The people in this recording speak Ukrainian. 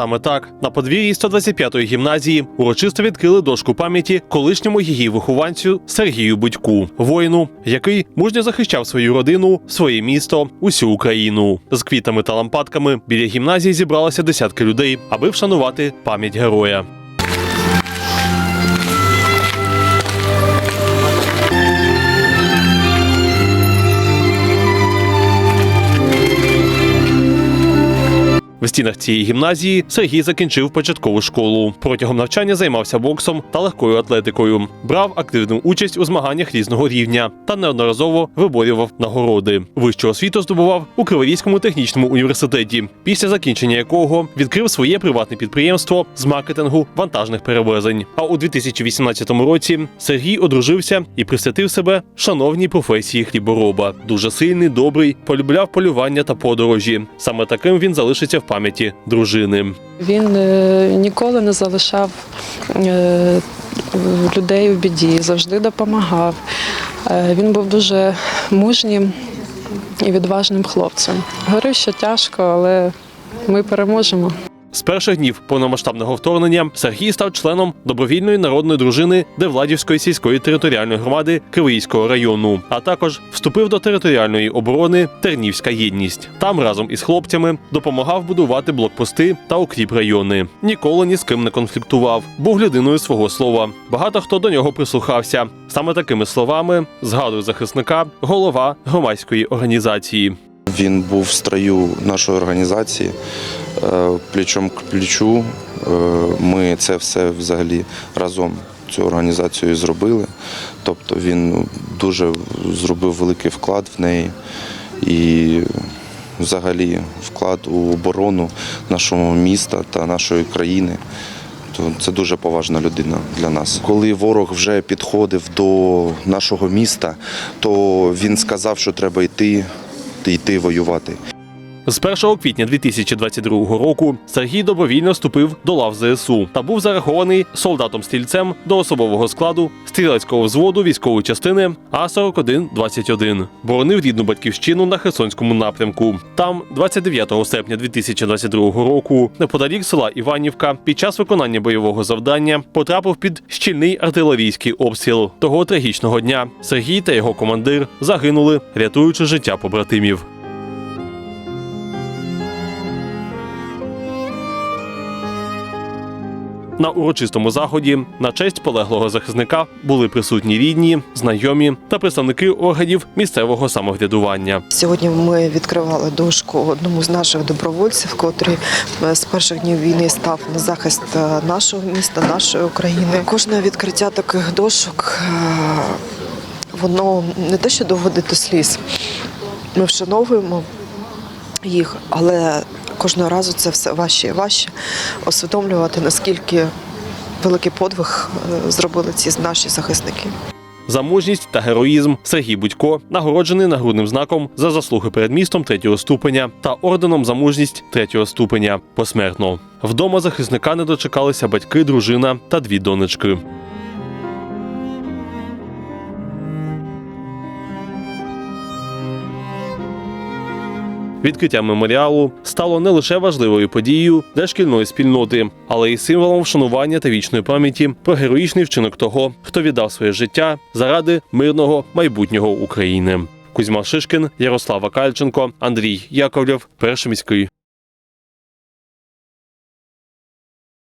Саме так на подвір'ї 125-ї гімназії урочисто відкрили дошку пам'яті колишньому її вихованцю Сергію Будьку, воїну, який мужньо захищав свою родину, своє місто, усю Україну. З квітами та лампадками біля гімназії зібралося десятки людей, аби вшанувати пам'ять героя. В стінах цієї гімназії Сергій закінчив початкову школу. Протягом навчання займався боксом та легкою атлетикою, брав активну участь у змаганнях різного рівня та неодноразово виборював нагороди. Вищу освіту здобував у Криворізькому технічному університеті, після закінчення якого відкрив своє приватне підприємство з маркетингу вантажних перевезень. А у 2018 році Сергій одружився і присвятив себе шановній професії хлібороба. Дуже сильний, добрий, полюбляв полювання та подорожі. Саме таким він залишиться в пам'яті дружини. Він е, ніколи не залишав е, людей у біді, завжди допомагав. Е, Він був дуже мужнім і відважним хлопцем. Говорив, що тяжко, але ми переможемо. З перших днів повномасштабного вторгнення Сергій став членом добровільної народної дружини Девладівської сільської територіальної громади Кривийського району, а також вступив до територіальної оборони Тернівська єдність. Там разом із хлопцями допомагав будувати блокпости та укріп райони. Ніколи ні з ким не конфліктував, був людиною свого слова. Багато хто до нього прислухався. Саме такими словами згадує захисника голова громадської організації. Він був в строю нашої організації е, плечом к плечу. Е, Ми це все взагалі разом цю організацію зробили. Тобто він дуже зробив великий вклад в неї і взагалі вклад у оборону нашого міста та нашої країни. Це дуже поважна людина для нас. Коли ворог вже підходив до нашого міста, то він сказав, що треба йти, йти воювати. З 1 квітня 2022 року Сергій добровільно вступив до лав ЗСУ та був зарахований солдатом-стрільцем до особового складу стрілецького взводу військової частини А4121. Боронив рідну батьківщину на Херсонському напрямку. Там, 29 серпня 2022 року, неподалік села Іванівка, під час виконання бойового завдання потрапив під щільний артилерійський обстріл. Того трагічного дня Сергій та його командир загинули, рятуючи життя побратимів. На урочистому заході на честь полеглого захисника були присутні рідні, знайомі та представники органів місцевого самоврядування. Сьогодні ми відкривали дошку одному з наших добровольців, котрий е, з перших днів війни став на захист е, нашого міста, нашої України. Кожне відкриття таких дошок е, воно не те, що доводить до сліз. Ми вшановуємо їх, але кожного разу це все важче і усвідомлювати, наскільки великий подвиг е, зробили ці наші захисники. За мужність та героїзм Сергій Будько нагороджений нагрудним знаком за заслуги перед містом третього ступеня та орденом за мужність третього ступеня посмертно. Вдома захисника не дочекалися батьки, дружина та дві донечки. Відкриття меморіалу стало не лише важливою подією для шкільної спільноти, але й символом вшанування та вічної пам'яті про героїчний вчинок того, хто віддав своє життя заради мирного майбутнього України. Кузьма Шишкін, Ярослава Кальченко, Андрій Яковлєв, перший міський.